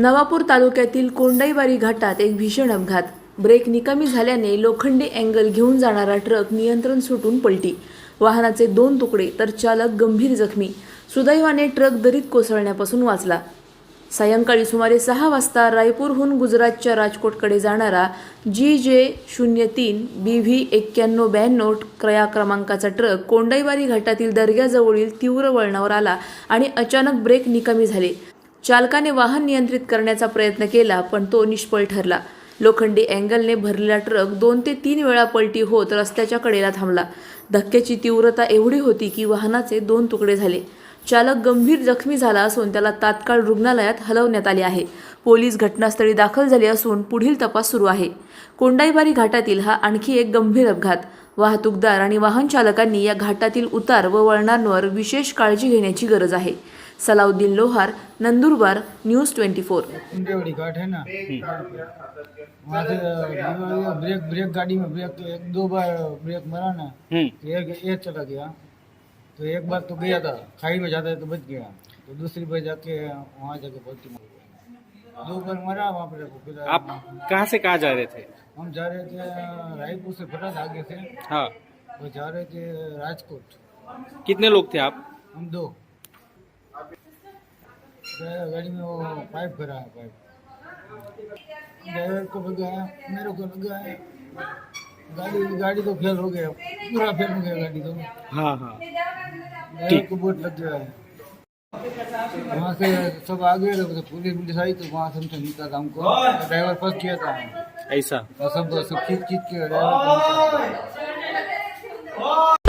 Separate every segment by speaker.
Speaker 1: नवापूर तालुक्यातील कोंडाईबारी घाटात एक भीषण अपघात. ब्रेक निकामी झाल्याने लोखंडी अँगल घेऊन जाणारा ट्रक नियंत्रण सुटून पलटी. वाहनाचे दोन तुकडे तर चालक गंभीर जखमी. सुदैवाने ट्रक दरीत कोसळण्यापासून वाचला. सायंकाळी सुमारे सहा वाजता रायपूरहून गुजरातच्या राजकोटकडे जाणारा जी जे शून्य तीन बी व्ही एक्क्याण्णव ब्याण्णव क्रया क्रमांकाचा ट्रक कोंडाईबारी घाटातील दर्ग्याजवळील तीव्र वळणावर आला आणि अचानक ब्रेक निकामी झाले. चालकाने वाहन नियंत्रित करण्याचा प्रयत्न केला पण तो निष्फळ ठरला. लोखंडी अँगलने भरलेला ट्रक दोन ते तीन वेळा पलटी होत रस्त्याच्या कडेला थांबला. धक्क्याची तीव्रता एवढी होती की वाहनाचे दोन तुकडे झाले. चालक गंभीर जखमी झाला असून त्याला तात्काळ रुग्णालयात हलवण्यात आले आहे. पोलीस घटनास्थळी दाखल झाले असून पुढील तपास सुरू आहे. कोंडाईबारी घाटातील हा आणखी एक गंभीर अपघात. वाहतूकदार आणि वाहन चालकांनी या घाटातील उतार व वळणांवर विशेष काळजी घेण्याची गरज आहे. Salauddin Lohar Nandurbar news twenty four.
Speaker 2: घाट है ना? वहाँ से ब्रेक ब्रेक गाड़ी में ब्रेक एक दो बार ब्रेक मारा ना तो एक एक चला गया। तो एक बार तो गया था खाई में जाता है तो बच गया। तो दूसरी बार जाके वहाँ जाके पलटी मार गया दो बार मरा वहाँ पर
Speaker 3: आप कहाँ से कहाँ जा रहे थे?
Speaker 2: हम जा रहे थे रायपुर से फटाक आगे से।
Speaker 3: हाँ।
Speaker 2: और जा रहे थे राजकोट।
Speaker 3: कितने लोग थे आप?
Speaker 2: हम दो। गाड़ी में वो पाइप भरा है पाइप ड्राइवर को लगाया मेरे को लगाया गाड़ी गाड़ी तो फेल हो. गया पूरा फेल हो गया गाड़ी तो
Speaker 3: हाँ हाँ
Speaker 2: ड्राइवर को बहुत लग गया है वहाँ से सब आ गए तो पुलिस पुलिस आई तो वहाँ से हमसे निकाला हमको ड्राइवर फंस गया था
Speaker 3: ऐसा.
Speaker 2: और सब सब खींच खींच के।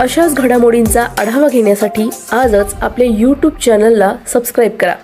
Speaker 4: अशाच घडामोडींचा आढावा घेण्यासाठी आजच आपल्या यूट्यूब चॅनलला सबस्क्राईब करा.